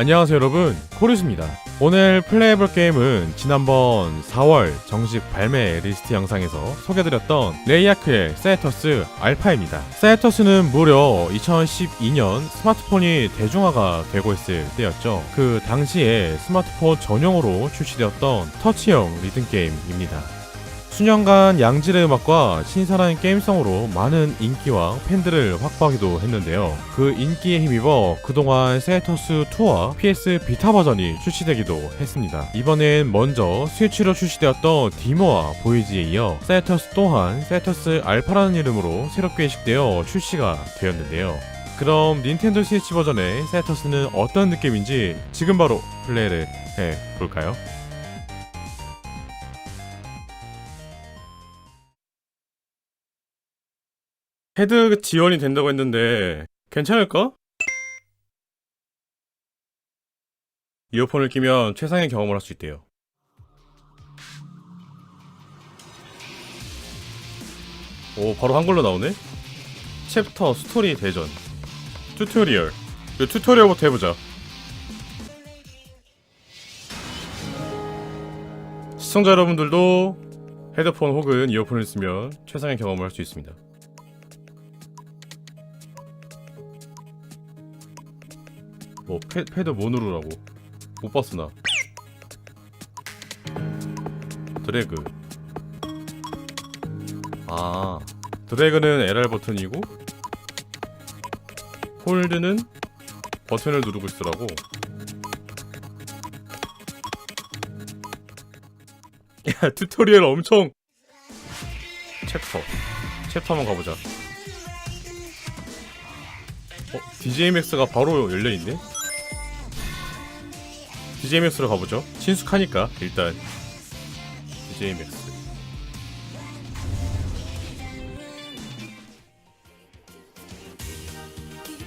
안녕하세요 여러분. 코르스입니다. 오늘 플레이해볼 게임은 지난번 4월 정식 발매 리스트 영상에서 소개드렸던 레이아크의 사이터스 알파입니다. 사이터스는 무려 2012년 스마트폰이 대중화가 되고 있을 때였죠. 그 당시에 스마트폰 전용으로 출시되었던 터치형 리듬게임입니다 수년간 양질의 음악과 신선한 게임성으로 많은 인기와 팬들을 확보하기도 했는데요. 그 인기에 힘입어 그동안 세이터스2와 PS 비타 버전이 출시되기도 했습니다. 이번엔 먼저 스위치로 출시되었던 디모와 보이지에 이어 세이터스 또한 세이터스 알파라는 이름으로 새롭게 이식되어 출시가 되었는데요. 그럼 닌텐도 스위치 버전의 세이터스는 어떤 느낌인지 지금 바로 플레이를 해볼까요? 헤드 지원이 된다고 했는데 괜찮을까? 이어폰을 끼면 최상의 경험을 할 수 있대요. 오, 바로 한글로 나오네? 챕터, 스토리, 대전. 튜토리얼. 이 튜토리얼부터 해보자. 시청자 여러분들도 헤드폰 혹은 이어폰을 쓰면 최상의 경험을 할 수 있습니다. 뭐 패, 패드 뭐 누르라고. 못 봤어 나. 드래그. 아 드래그는 LR 버튼이고 홀드는 버튼을 누르고 있으라고. 야 튜토리얼 엄청. 챕터. 챕터 한번 가보자. 어? DJ 맥스가 바로 열려있네? 맥스로 가보죠. 친숙하니까 일단 맥스.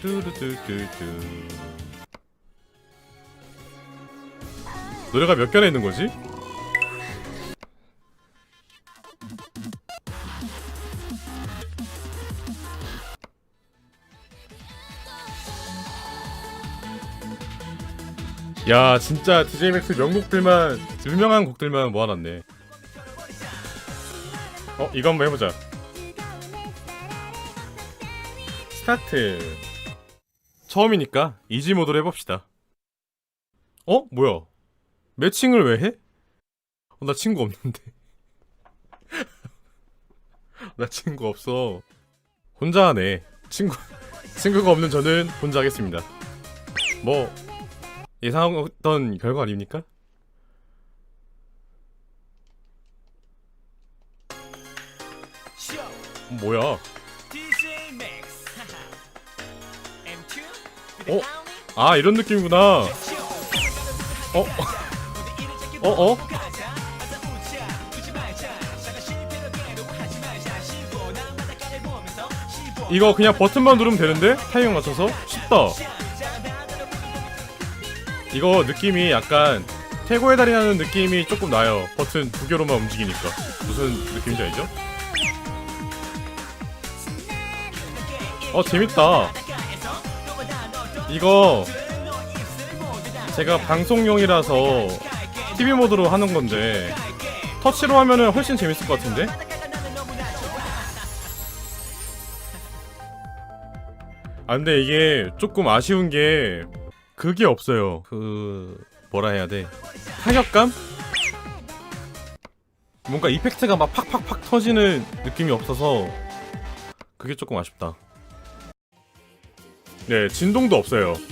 뚜두두두두. 노래가 몇 개나 있는 거지? 야 진짜 DJ 맥스 명곡들만 유명한 곡들만 모아놨네. 어 이거 한번 해보자. 스타트. 처음이니까 이지 모드로 해봅시다. 어 뭐야? 매칭을 왜 해? 어, 나 친구 없는데. 나 친구 없어. 혼자 하네. 친구 친구가 없는 저는 혼자 하겠습니다. 뭐 예상했던 결과 아닙니까? 뭐야? 어? 아 이런 느낌이구나. 어? 어? 어? 이거 그냥 버튼만 누르면 되는데? 타이밍 맞춰서? 쉽다. 이거 느낌이 약간 태고의 달이라는 느낌이 조금 나요. 버튼 두 개로만 움직이니까. 무슨 느낌인지 알죠? 어, 재밌다. 이거 제가 방송용이라서 TV 모드로 하는 건데 터치로 하면은 훨씬 재밌을 것 같은데? 아, 근데 이게 조금 아쉬운 게 그게 없어요. 그 뭐라 해야 돼? 타격감? 뭔가 이펙트가 막 팍팍팍 터지는 느낌이 없어서 그게 조금 아쉽다. 네, 진동도 없어요.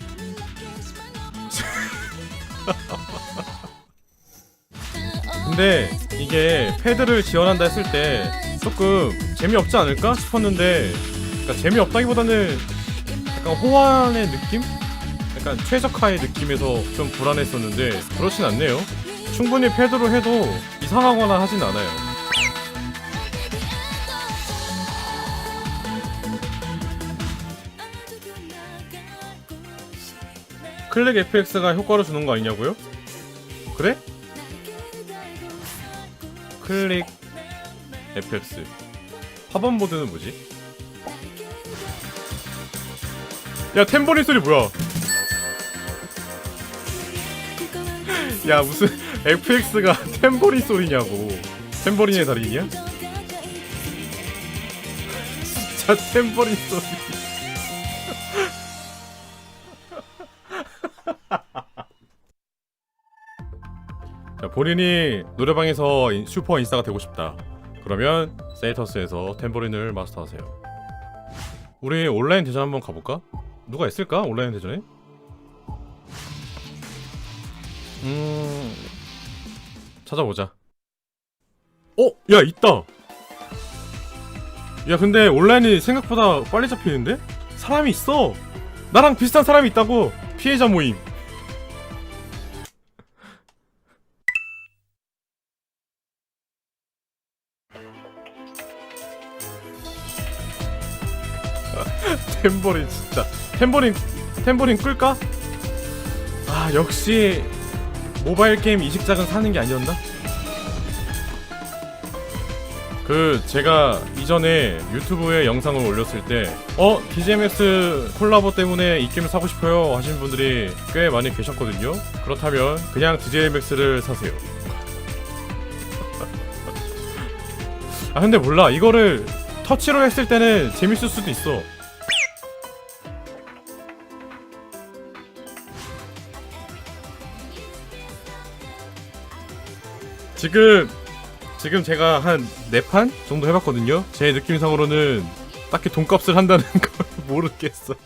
근데 이게 패드를 지원한다 했을 때 조금 재미없지 않을까 싶었는데 그러니까 재미없다기보다는 약간 호환의 느낌? 약간 최적화의 느낌에서 좀 불안했었는데 그렇진 않네요. 충분히 패드로 해도 이상하거나 하진 않아요. 클릭 FX가 효과를 주는 거 아니냐고요? 그래? 클릭 FX 화번 모드는 뭐지? 야 템버린 소리 뭐야? 야 무슨 FX가 템버린 소리냐고 템버린의 달인이야? 진짜 템버린 소리 자, 본인이 노래방에서 인- 슈퍼 인싸가 되고 싶다 그러면 세이터스에서 템버린을 마스터하세요 우리 온라인 대전 한번 가볼까? 누가 있을까? 온라인 대전에? 음... 찾아보자. 어? 야 있다! 야 근데 온라인이 생각보다 빨리 잡히는데? 사람이 있어! 나랑 비슷한 사람이 있다고! 피해자 모임! 템버린 진짜. 템버린 템버린 끌까? 아 역시 모바일 게임 이식작은 사는 게 아니었나? 그 제가 이전에 유튜브에 영상을 올렸을 때 어? DJMS 콜라보 때문에 이 게임을 사고 싶어요 하시는 분들이 꽤 많이 계셨거든요 그렇다면 그냥 DJMS를 사세요 아 근데 몰라 이거를 터치로 했을 때는 재밌을 수도 있어 지금 지금 제가 한 네 판 정도 해봤거든요. 제 느낌상으로는 딱히 돈값을 한다는 걸 모르겠어요.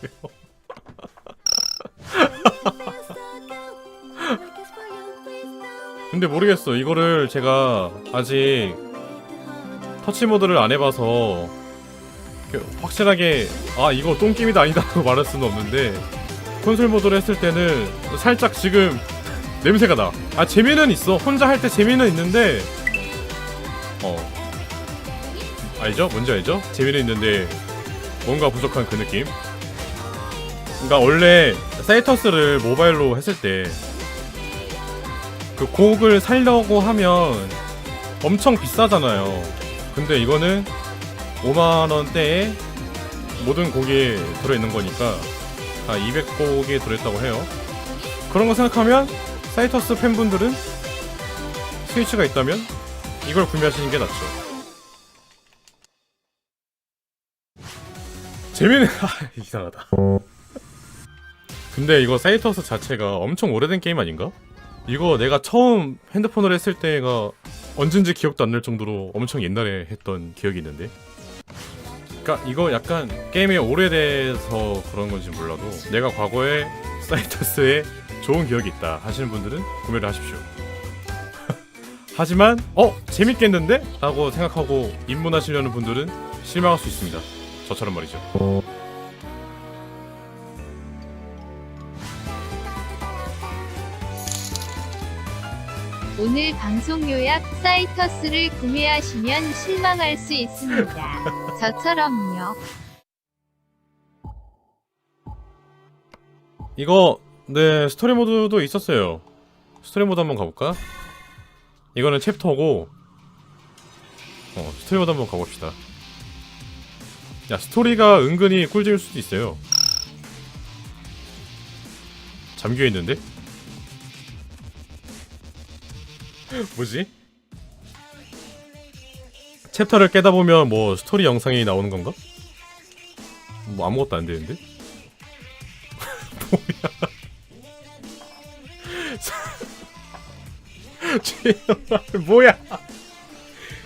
근데 모르겠어. 이거를 제가 아직 터치 모드를 안 해봐서 확실하게 아 이거 똥게임이다 아니다라고 말할 수는 없는데 콘솔 모드를 했을 때는 살짝 지금 냄새가 나. 아 재미는 있어. 혼자 할 때 재미는 있는데 어 알죠? 뭔지 알죠? 재미는 있는데 뭔가 부족한 그 느낌. 그러니까 원래 사이터스를 모바일로 했을 때 그 곡을 살려고 하면 엄청 비싸잖아요. 근데 이거는 5만 원대에 모든 곡이 들어있는 거니까 아 200곡이 들어있다고 해요. 그런 거 생각하면 사이터스 팬분들은 스위치가 있다면 이걸 구매하시는 게 낫죠. 재미는 아, 이상하다. 근데 이거 사이터스 자체가 엄청 오래된 게임 아닌가? 이거 내가 처음 핸드폰으로 했을 때가 언젠지 기억도 안 날 정도로 엄청 옛날에 했던 기억이 있는데. 그러니까 이거 약간 게임이 오래돼서 그런 건지 몰라도 내가 과거에 사이터스에 좋은 기억이 있다 하시는 분들은 구매를 하십시오. 하지만 어 재밌겠는데? 라고 생각하고 입문하시려는 분들은 실망할 수 있습니다. 저처럼 말이죠. 오늘 방송 요약 사이터스를 구매하시면 실망할 수 있습니다. 저처럼요. 이거 네 스토리 모드도 있었어요. 스토리 모드 한번 가볼까? 이거는 챕터고 어 스토리 모드 한번 가봅시다. 야 스토리가 은근히 꿀잼일 수도 있어요. 잠겨 있는데? 뭐지? 챕터를 깨다 보면 뭐 스토리 영상이 나오는 건가? 뭐 아무것도 안 되는데? 제발 뭐야?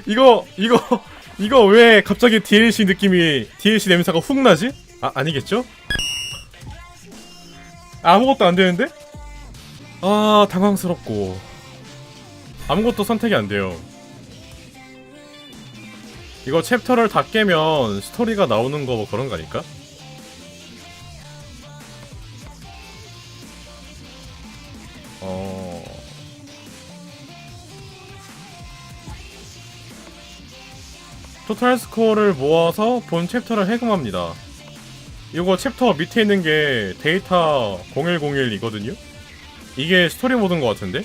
이거 이거 이거 왜 갑자기 DLC 느낌이 DLC 냄새가 훅 나지? 아 아니겠죠? 아무것도 안 되는데? 아 당황스럽고 아무것도 선택이 안 돼요. 이거 챕터를 다 깨면 스토리가 나오는 거 뭐 그런 거 아닐까? 토탈 스코어를 모아서 본 챕터를 해금합니다. 이거 챕터 밑에 있는 게 데이터 0101이거든요? 이게 스토리 모드인 것 같은데?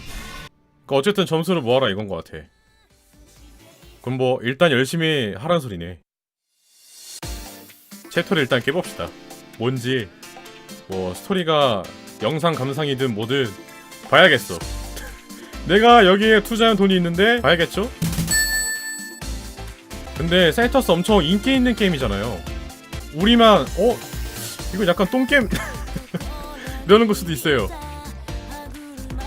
그 어쨌든 점수를 모아라 이건 것 같아. 그럼 뭐 일단 열심히 하란 소리네. 챕터를 일단 깨봅시다. 뭔지 뭐 스토리가 영상 감상이든 뭐든 봐야겠어. 내가 여기에 투자한 돈이 있는데 봐야겠죠? 근데 사이터스 엄청 인기 있는 게임이잖아요. 우리만 어 이거 약간 똥게임 이러는 걸 수도 있어요.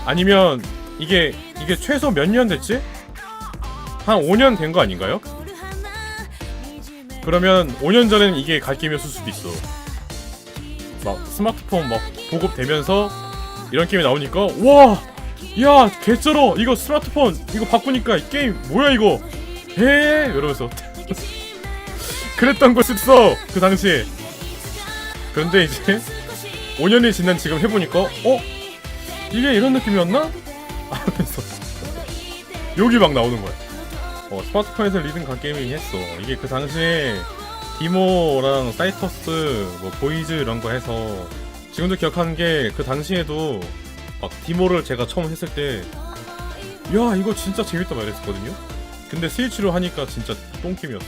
아니면 이게 이게 최소 몇 년 됐지? 한 5년 된 거 아닌가요? 그러면 5년 전엔 이게 갈 게임이었을 수도 있어. 막 스마트폰 막 보급되면서 이런 게임이 나오니까 와, 야 개쩔어 이거 스마트폰 이거 바꾸니까 이 게임 뭐야 이거? 에 이러면서 그랬던 걸 수도 있어 그 당시에. 그런데 이제 5년이 지난 지금 해보니까 어 이게 이런 느낌이었나? 하면서 욕이 막 나오는 거야. 어, 스마트폰에서 리듬 간 게임이긴 했어. 이게 그 당시에 디모랑 사이터스, 뭐 보이즈 이런 거 해서 지금도 기억하는 게 그 당시에도 막 디모를 제가 처음 했을 때 야 이거 진짜 재밌다 말했었거든요. 근데 스위치로 하니까 진짜 똥게임이었어.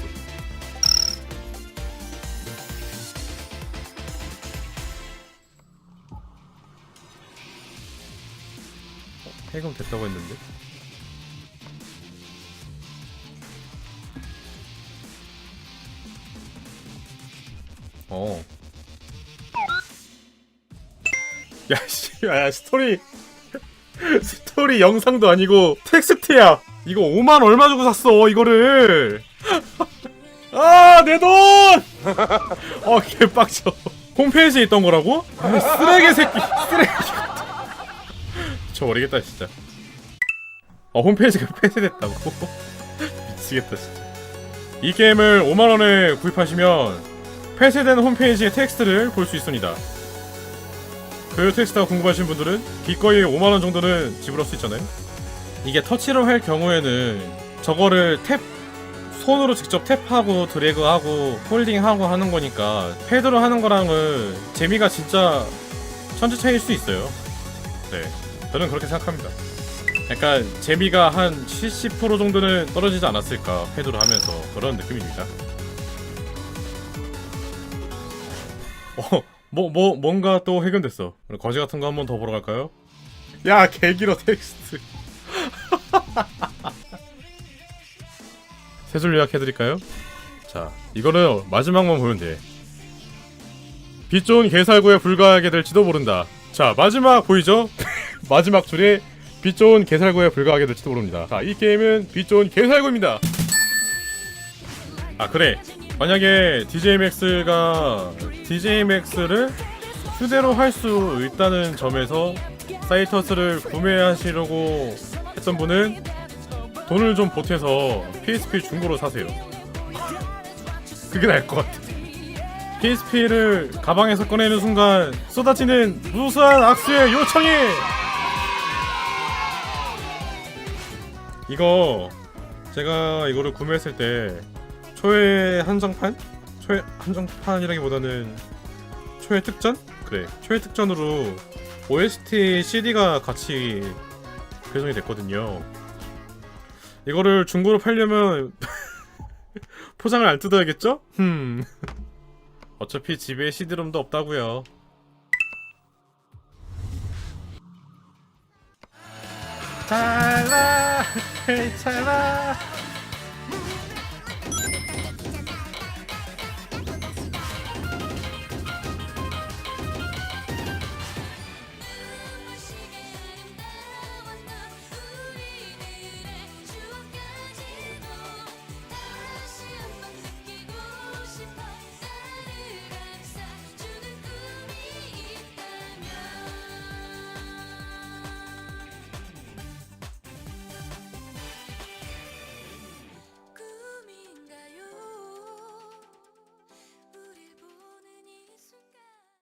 어, 해금 됐다고 했는데. 어. 야, 씨, 야, 스토리. 스토리 영상도 아니고 텍스트야. 이거 5만 얼마 주고 샀어, 이거를. 아, 내 돈! 어, 개빡쳐. 홈페이지에 있던 거라고? 아, 쓰레기 새끼, 쓰레기. 저버리겠다, 진짜. 어, 홈페이지가 폐쇄됐다고. 미치겠다, 진짜. 이 게임을 5만원에 구입하시면 폐쇄된 홈페이지의 텍스트를 볼 수 있습니다. 그 텍스트가 궁금하신 분들은 기꺼이 5만원 정도는 지불할 수 있잖아요. 이게 터치로 할 경우에는 저거를 탭, 손으로 직접 탭하고 드래그하고 홀딩하고 하는 거니까 패드로 하는 거랑은 재미가 진짜 천지 차이일 수 있어요. 네. 저는 그렇게 생각합니다. 약간 재미가 한 70% 정도는 떨어지지 않았을까 패드로 하면서 그런 느낌입니다. 어, 뭐, 뭐, 뭔가 또 해결됐어. 거지 같은 거 한번 더 보러 갈까요? 야, 개길어 텍스트. 세줄 요약해드릴까요? 자, 이거는 마지막만 보면 돼. 빛 좋은 개살구에 불과하게 될지도 모른다. 자, 마지막 보이죠? 마지막 줄에 빛 좋은 개살구에 불과하게 될지도 모릅니다. 자, 이 게임은 빛 좋은 개살구입니다. 아, 그래. 만약에 DJ Max가 DJ Max를 휴대로 할 수 있다는 점에서 사이터스를 구매하시려고 했던 분은 돈을 좀 보태서 PSP 중고로 사세요. 그게 나을 것 같아. PSP를 가방에서 꺼내는 순간 쏟아지는 무수한 악수의 요청이! 이거 제가 이거를 구매했을 때 초회 한정판? 초회 한정판이라기보다는 초회 특전? 그래 초회 특전으로 OST CD가 같이 배송이 됐거든요. 이거를 중고로 팔려면 포장을 안 뜯어야겠죠? 흠. 어차피 집에 CD롬도 없다고요. 헤이 찰나